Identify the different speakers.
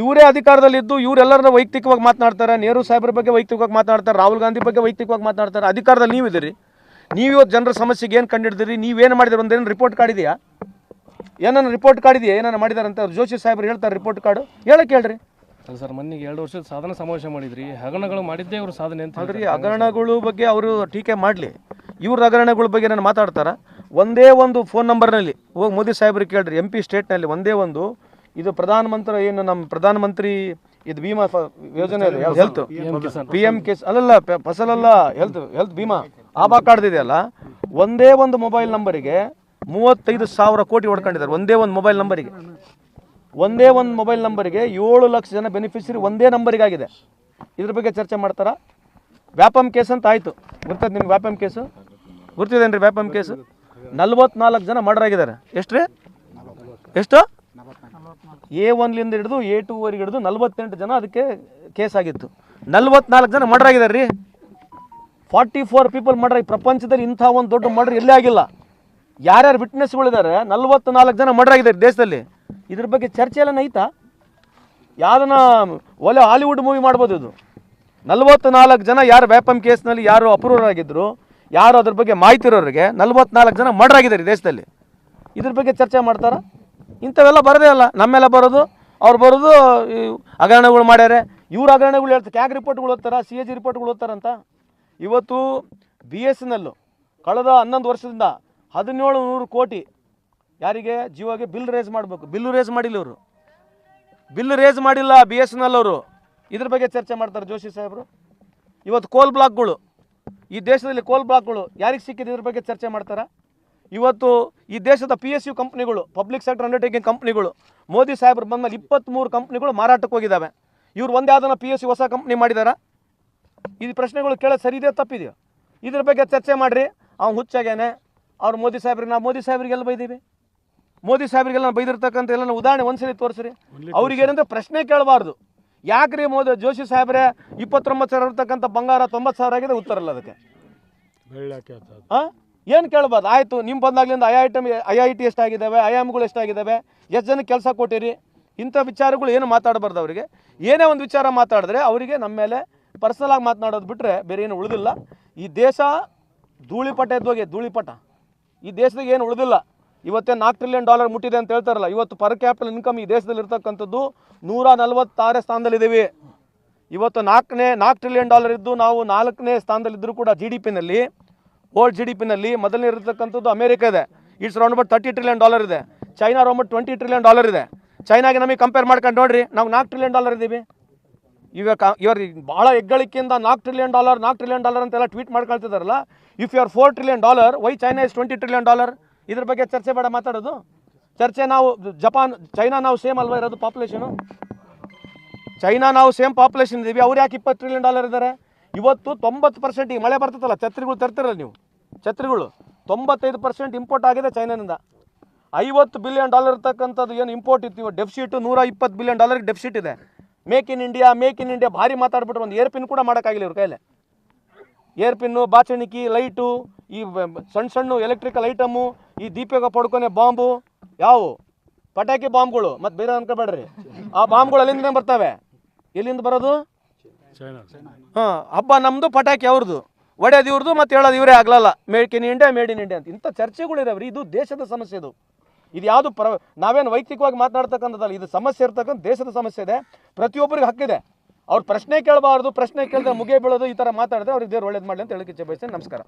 Speaker 1: ಇವರೇ ಅಧಿಕಾರದಲ್ಲಿದ್ದು ಇವರೆಲ್ಲರನ್ನ ವೈಯಕ್ತಿಕವಾಗಿ ಮಾತನಾಡ್ತಾರೆ. ನೆಹರು ಸಾಹೇಬ್ರ ಬಗ್ಗೆ ವೈಯಕ್ತಿಕವಾಗಿ ಮಾತನಾಡ್ತಾರೆ. ರಾಹುಲ್ ಗಾಂಧಿ ಬಗ್ಗೆ ವೈಯಕ್ತಿಕವಾಗಿ ಮಾತನಾಡ್ತಾರೆ. ಅಧಿಕಾರದಲ್ಲಿ ನೀವಿದ್ದೀರಿ. ನೀವು ಇವತ್ತು ಜನರ ಸಮಸ್ಯೆಗೆ ಏನು ಕಂಡಿಡ್ದಿರಿ? ನೀವೇನು ಮಾಡಿದಿರಿ? ಒಂದೇನು ರಿಪೋರ್ಟ್ ಕಾರ್ಡ್ ಇದೆಯಾ? ಏನನ್ನ ರಿಪೋರ್ಟ್ ಕಾರ್ಡ್ ಇದೆಯಾ? ಏನಾನ ಮಾಡಿದಾರೆ ಅಂತ ಜೋಶಿ ಸಾಹೇಬ್ರು ಹೇಳ್ತಾರೆ ರಿಪೋರ್ಟ್ ಕಾರ್ಡು ಹೇಳಕ್ಕೆ ಹೇಳ್ರಿ.
Speaker 2: ಅಲ್ಲ ಸರ್ ಮೊನ್ನೆಗೆ ಎರಡು ವರ್ಷದ ಸಾಧನ ಸಮಾವೇಶ ಮಾಡಿದ್ರಿ. ಹಗರಣಗಳು ಮಾಡಿದ್ದೇ ಅವರು ಸಾಧನೆ ಅಂತ
Speaker 1: ಅಲ್ರಿ ಹಗರಣಗಳು ಬಗ್ಗೆ ಅವರು ಟೀಕೆ ಮಾಡಲಿ. ಇವ್ರ ಹಗರಣಗಳ ಬಗ್ಗೆ ನಾನು ಮಾತಾಡ್ತಾರೆ? ಒಂದೇ ಒಂದು ಫೋನ್ ನಂಬರ್ನಲ್ಲಿ ಹೋಗಿ ಮೋದಿ ಸಾಹೇಬ್ರಿಗೆ ಕೇಳ್ರಿ ಎಂ ಪಿ ಸ್ಟೇಟ್ನಲ್ಲಿ ಒಂದೇ ಒಂದು ಇದು ಪ್ರಧಾನಮಂತ್ರಿ ಏನು ನಮ್ಮ ಪ್ರಧಾನಮಂತ್ರಿ ಇದು ಭೀಮಾ ಫ- ಯೋಜನೆ ಇದೆ ಹೆಲ್ತ್ ಪಿ ಎಂ ಕೆಸ್ ಅಲ್ಲಲ್ಲ ಪ- ಫಸಲಲ್ಲ ಹೆಲ್ತ್ ಹೆಲ್ತ್ ಭೀಮಾ. ಆಭಾ ಕಾರ್ಡ್ ಇದೆಯಲ್ಲ? ಒಂದೇ ಒಂದು ಮೊಬೈಲ್ ನಂಬರಿಗೆ ಮೂವತ್ತೈದು ಸಾವಿರ ಕೋಟಿ ಹೊಡ್ಕೊಂಡಿದ್ದಾರೆ ಒಂದೇ ಒಂದು ಮೊಬೈಲ್ ನಂಬರಿಗೆ ಒಂದೇ ಒಂದು ಮೊಬೈಲ್ ನಂಬರಿಗೆ ಏಳು ಲಕ್ಷ ಜನ ಬೆನಿಫಿಷರಿ ಒಂದೇ ನಂಬರಿಗಾಗಿದೆ ಇದ್ರ ಬಗ್ಗೆ ಚರ್ಚೆ ಮಾಡ್ತಾರಾ? ವ್ಯಾಪಮ್ ಕೇಸ್ ಅಂತ ಆಯಿತು. ಗೊತ್ತದ ನಿಮ್ಗೆ ವ್ಯಾಪಮ್ ಕೇಸು ಗೊತ್ತಿದೇನ್ರಿ ವ್ಯಾಪಮ್ ಕೇಸು ನಲ್ವತ್ನಾಲ್ಕು ಜನ ಮರ್ಡರ್ ಆಗಿದ್ದಾರೆ. ಎಷ್ಟು ರೀ ಎಷ್ಟು? ಎ ಒನ್ಲಿಂದ ಹಿಡಿದು ಎ ಟೂವರೆಗೆ ಹಿಡಿದು ನಲ್ವತ್ತೆಂಟು ಜನ ಅದಕ್ಕೆ ಕೇಸ್ ಆಗಿತ್ತು. ನಲ್ವತ್ನಾಲ್ಕು ಜನ ಮರ್ಡರ್ ಆಗಿದ್ದಾರೆ ರೀ ಫಾರ್ಟಿ ಫೋರ್ ಪೀಪಲ್ ಮರ್ಡರ್ ಈ ಪ್ರಪಂಚದಲ್ಲಿ ಇಂಥ ಒಂದು ದೊಡ್ಡ ಮರ್ಡರ್ ಎಲ್ಲೇ ಆಗಿಲ್ಲ. ಯಾರ್ಯಾರು ವಿಟ್ನೆಸ್ಗಳಿದ್ದಾರೆ ನಲ್ವತ್ನಾಲ್ಕು ಜನ ಮರ್ಡರ್ ಆಗಿದ್ದಾರೆ ದೇಶದಲ್ಲಿ. ಇದ್ರ ಬಗ್ಗೆ ಚರ್ಚೆ ಎಲ್ಲ ನೈತಾ ಯಾವ್ದನ್ನ ಒಲೆ ಹಾಲಿವುಡ್ ಮೂವಿ ಮಾಡ್ಬೋದು ಇದು. ನಲ್ವತ್ನಾಲ್ಕು ಜನ ಯಾರು ವ್ಯಾಪಮ್ ಕೇಸ್ನಲ್ಲಿ ಯಾರು ಅಪ್ರೂವರಾಗಿದ್ದರು ಯಾರು ಅದ್ರ ಬಗ್ಗೆ ಮಾಹಿತಿ ಇರೋರಿಗೆ ನಲ್ವತ್ನಾಲ್ಕು ಜನ ಮರ್ಡರ್ ಆಗಿದ್ದಾರೆ ದೇಶದಲ್ಲಿ. ಇದ್ರ ಬಗ್ಗೆ ಚರ್ಚೆ ಮಾಡ್ತಾರ? ಇಂಥವೆಲ್ಲ ಬರೋದೇ ಅಲ್ಲ ನಮ್ಮೆಲ್ಲ ಬರೋದು, ಅವ್ರು ಬರೋದು ಈ ಹಗರಣಗಳು ಮಾಡ್ಯಾರೆ. ಇವ್ರ ಹಗರಣಗಳು ಹೇಳ್ತಾರೆ ಕ್ಯಾಗ್ ರಿಪೋರ್ಟ್ಗಳು ಓದ್ತಾರ, ಸಿ ಎ ಜಿ ರಿಪೋರ್ಟ್ಗಳು ಓದ್ತಾರಂತ? ಇವತ್ತು ಬಿ ಎಸ್ ಎನ್ ಎಲ್ಲು ಕಳೆದ ಹನ್ನೊಂದು ವರ್ಷದಿಂದ ಹದಿನೇಳು ನೂರು ಕೋಟಿ ಯಾರಿಗೆ? ಜಿಯೋಗೆ ಬಿಲ್ ರೇಸ್ ಮಾಡಬೇಕು. ಬಿಲ್ಲು ರೇಸ್ ಮಾಡಿಲ್ಲ ಅವರು ಬಿಲ್ ರೇಸ್ ಮಾಡಿಲ್ಲ ಬಿ ಎಸ್ ಎನ್ ಎಲ್ ಅವರು. ಇದ್ರ ಬಗ್ಗೆ ಚರ್ಚೆ ಮಾಡ್ತಾರೆ ಜೋಶಿ ಸಾಹೇಬರು. ಇವತ್ತು ಕೋಲ್ ಬ್ಲಾಕ್ಗಳು ಈ ದೇಶದಲ್ಲಿ ಕೋಲ್ ಬ್ಲಾಕ್ಗಳು ಯಾರಿಗೆ ಸಿಕ್ಕಿದೆ ಇದ್ರ ಬಗ್ಗೆ ಚರ್ಚೆ ಮಾಡ್ತಾರಾ? ಇವತ್ತು ಈ ದೇಶದ ಪಿ ಎಸ್ ಯು ಕಂಪ್ನಿಗಳು ಪಬ್ಲಿಕ್ ಸೆಕ್ಟರ್ ಅಂಡರ್ಟೇಕಿಂಗ್ ಕಂಪ್ನಿಗಳು ಮೋದಿ ಸಾಹೇಬ್ರು ಬಂದ್ಮೇಲೆ ಇಪ್ಪತ್ತ್ಮೂರು ಕಂಪ್ನಿಗಳು ಮಾರಾಟಕ್ಕೆ ಹೋಗಿದ್ದಾವೆ. ಇವ್ರು ಒಂದೇ ಯಾವ್ದನ್ನ ಪಿ ಎಸ್ ಯು ಹೊಸ ಕಂಪ್ನಿ ಮಾಡಿದಾರ? ಇದು ಪ್ರಶ್ನೆಗಳು ಕೇಳೋದು ಸರಿ ಇದೆಯೋ ತಪ್ಪಿದೆಯೋ? ಇದ್ರ ಬಗ್ಗೆ ಚರ್ಚೆ ಮಾಡಿರಿ. ಅವ್ನು ಹುಚ್ಚಾಗೇನೆ ಅವ್ರು ಮೋದಿ ಸಾಹೇಬ್ರಿಗೆ ನಾವು ಮೋದಿ ಸಾಹೇಬ್ರಿಗೆಲ್ಲ ಬೈದೀವಿ? ಮೋದಿ ಸಾಹೇಬ್ರಿಗೆಲ್ಲ ಬೈದಿರ್ತಕ್ಕಂಥ ಎಲ್ಲ ಉದಾಹರಣೆ ಒಂದ್ಸಲಿ ತೋರಿಸ್ರಿ. ಅವ್ರಿಗೆ ಏನಂದ್ರೆ ಪ್ರಶ್ನೆ ಕೇಳಬಾರ್ದು. ಯಾಕ್ರಿ ಮೋದಿ ಜೋಶಿ ಸಾಹೇಬ್ರೆ ಇಪ್ಪತ್ತೊಂಬತ್ತು ಸಾವಿರ ಇರ್ತಕ್ಕಂಥ ಬಂಗಾರ ತೊಂಬತ್ತು ಸಾವಿರ ಆಗಿದೆ ಉತ್ತರ ಇಲ್ಲ ಅದಕ್ಕೆ. ಹಾಂ ಏನು ಕೇಳ್ಬೋದು? ಆಯಿತು ನಿಮ್ಮ ಬಂದಾಗ್ಲಿಂದ I I T I I T ಎಷ್ಟಾಗಿದ್ದಾವೆ I ಎಮ್ಗಳು ಎಷ್ಟಾಗಿದ್ದಾವೆ ಎಷ್ಟು ಜನಕ್ಕೆ ಕೆಲಸ ಕೊಟ್ಟಿರಿ? ಇಂಥ ವಿಚಾರಗಳು ಏನು ಮಾತಾಡಬಾರ್ದು ಅವರಿಗೆ. ಏನೇ ಒಂದು ವಿಚಾರ ಮಾತಾಡಿದ್ರೆ ಅವರಿಗೆ ನಮ್ಮ ಮೇಲೆ ಪರ್ಸನಲಾಗಿ ಮಾತನಾಡೋದು ಬಿಟ್ಟರೆ ಬೇರೆ ಏನು ಉಳಿದಿಲ್ಲ. ಈ ದೇಶ ಧೂಳಿಪಟ ಎದ್ದೋಗಿ ಧೂಳಿಪಟ ಈ ದೇಶದಾಗ ಏನು ಉಳಿದಿಲ್ಲ. ಇವತ್ತೇ ನಾಲ್ಕು ಟ್ರಿಲಿಯನ್ ಡಾಲರ್ ಮುಟ್ಟಿದೆ ಅಂತ ಹೇಳ್ತಾರಲ್ಲ, ಇವತ್ತು ಪರ್ ಕ್ಯಾಪಿಟಲ್ ಇನ್ಕಮ್ ಈ ದೇಶದಲ್ಲಿ ಇರ್ತಕ್ಕಂಥದ್ದು ನೂರ ನಲವತ್ತಾರೇ ಸ್ಥಾನದಲ್ಲಿದ್ದೀವಿ. ಇವತ್ತು ನಾಲ್ಕನೇ, ನಾಲ್ಕು ಟ್ರಿಲಿಯನ್ ಡಾಲರ್ ಇದ್ದು ನಾವು ನಾಲ್ಕನೇ ಸ್ಥಾನದಲ್ಲಿದ್ದರೂ ಕೂಡ ಜಿ ಡಿ ಪಿನಲ್ಲಿ ಓಲ್ಡ್ ಜಿ ಡಿ ಪಿನಲ್ಲಿ ಮೊದಲನೇ ಇರತಕ್ಕಂಥದ್ದು ಅಮೆರಿಕ ಇದೆ. It's round about thirty trillion dollar ಇದೆ. China round twenty trillion dollar ಇದೆ. ಚೈನಾಗೆ ನಮಗೆ ಕಂಪೇರ್ ಮಾಡ್ಕೊಂಡು ನೋಡ್ರಿ, ನಾವು ನಾಲ್ಕು ಟ್ರಿಲಿಯನ್ ಡಾಲರ್ ಇದ್ದೀವಿ. ಇವಾಗ ಇವರು ಭಾಳ ಹೆಗ್ಗಳಿಕೆಯಿಂದ ನಾಲ್ಕು ಟ್ರಿಲಿಯನ್ ಡಾಲರ್ ನಾಲ್ಕು ಟ್ರಿಲಿಯನ್ ಡಾಲರ್ ಅಂತೆಲ್ಲ tweet ಮಾಡ್ಕೊಳ್ತಿದಾರಲ್ಲ if you are four trillion dollar why China is twenty trillion dollar ಇದ್ರ ಬಗ್ಗೆ ಚರ್ಚೆ ಬೇಡ ಮಾತಾಡೋದು. ಚರ್ಚೆ ನಾವು ಜಪಾನ್ ಚೈನಾ ನಾವು ಸೇಮ್ ಅಲ್ವಾ ಇರೋದು ಪಾಪ್ಯುಲೇಷನು ಚೈನಾ ನಾವು ಸೇಮ್ ಪಾಪ್ಯುಲೇಷನ್ ಇದ್ದೀವಿ, ಅವ್ರು ಯಾಕೆ ಇಪ್ಪತ್ತು ಟ್ರಿಲಿಯನ್ ಡಾಲರ್ ಇದ್ದಾರೆ? ಇವತ್ತು ತೊಂಬತ್ತು ಪರ್ಸೆಂಟ್ ಈಗ ಮಳೆ ಬರ್ತದಲ್ಲ, ಛತ್ರಿಗಳು ತರ್ತಿರಲ್ಲ ನೀವು. ಛತ್ರಿಗಳು ತೊಂಬತ್ತೈದು ಪರ್ಸೆಂಟ್ ಇಂಪೋರ್ಟ್ ಆಗಿದೆ ಚೈನಾದಿಂದ ಐವತ್ತು ಬಿಲಿಯನ್ ಡಾಲರ್ ಇರ್ತಕ್ಕಂಥದ್ದು ಏನು ಇಂಪೋರ್ಟ್ ಇತ್ತು ಡೆಫಿಸಿಟ್ ನೂರ ಇಪ್ಪತ್ತು ಬಿಲಿಯನ್ ಡಾಲರ್ ಡೆಫಿಸಿಟ್ ಇದೆ. Make in India make in India ಭಾರಿ ಮಾತಾಡ್ಬಿಟ್ರು ಒಂದು ಏರ್ಪಿನ್ ಕೂಡ ಮಾಡೋಕ್ಕಾಗಿಲ್ಲ ಇವ್ರ ಕೈಲಿ. ಏರ್ಪಿನ್ನು ಬಾಚಣಿಕಿ ಲೈಟು ಈ ಸಣ್ಣ ಸಣ್ಣ ಎಲೆಕ್ಟ್ರಿಕಲ್ ಐಟಮು ಈ ದೀಪಕ ಪಡ್ಕೊನೆ ಬಾಂಬು ಯಾವು? ಪಟಾಕಿ ಬಾಂಬ್ಗಳು ಮತ್ತು ಬೇರೆ ಅನ್ಕೋಬೇಡ್ರಿ. ಆ ಬಾಂಬ್ಗಳು ಎಲ್ಲಿಂದ ಬರ್ತವೆ? ಎಲ್ಲಿಂದ ಬರೋದು? ಹಾಂ ಹಬ್ಬ ನಮ್ಮದು ಪಟಾಕಿ ಅವ್ರದ್ದು. ಒಡೆಯೋದು ಇವ್ರದ್ದು ಮತ್ತೆ ಹೇಳೋದು ಇವರೇ ಆಗಲ್ಲ made in India made in India ಅಂತ. ಇಂಥ ಚರ್ಚೆಗಳು ಇದಾವೆ ಇದು ದೇಶದ ಸಮಸ್ಯೆ ಇದು. ಇದು ಯಾವುದು ಪ್ರ, ನಾವೇನು ವೈಯಕ್ತಿಕವಾಗಿ ಮಾತನಾಡ್ತಕ್ಕಂಥದ್ದಲ್ಲ, ಇದು ಸಮಸ್ಯೆ ಇರ್ತಕ್ಕಂಥ ದೇಶದ ಸಮಸ್ಯೆ ಇದೆ. ಪ್ರತಿಯೊಬ್ಬರಿಗೆ ಹಕ್ಕಿದೆ ಅವ್ರು ಪ್ರಶ್ನೆ ಕೇಳಬಾರ್ದು, ಪ್ರಶ್ನೆ ಕೇಳಿದ್ರೆ ಮುಗಿಯ ಬೀಳೋದು, ಈ ಥರ ಮಾತಾಡಿದ್ರೆ ಅವ್ರಿಗೆ ದೇವ್ರು ಒಳ್ಳೇದು ಮಾಡಲಿ ಅಂತ ಹೇಳಕ್ಕೆ ಇಚ್ಛೆ ನಮಸ್ಕಾರ.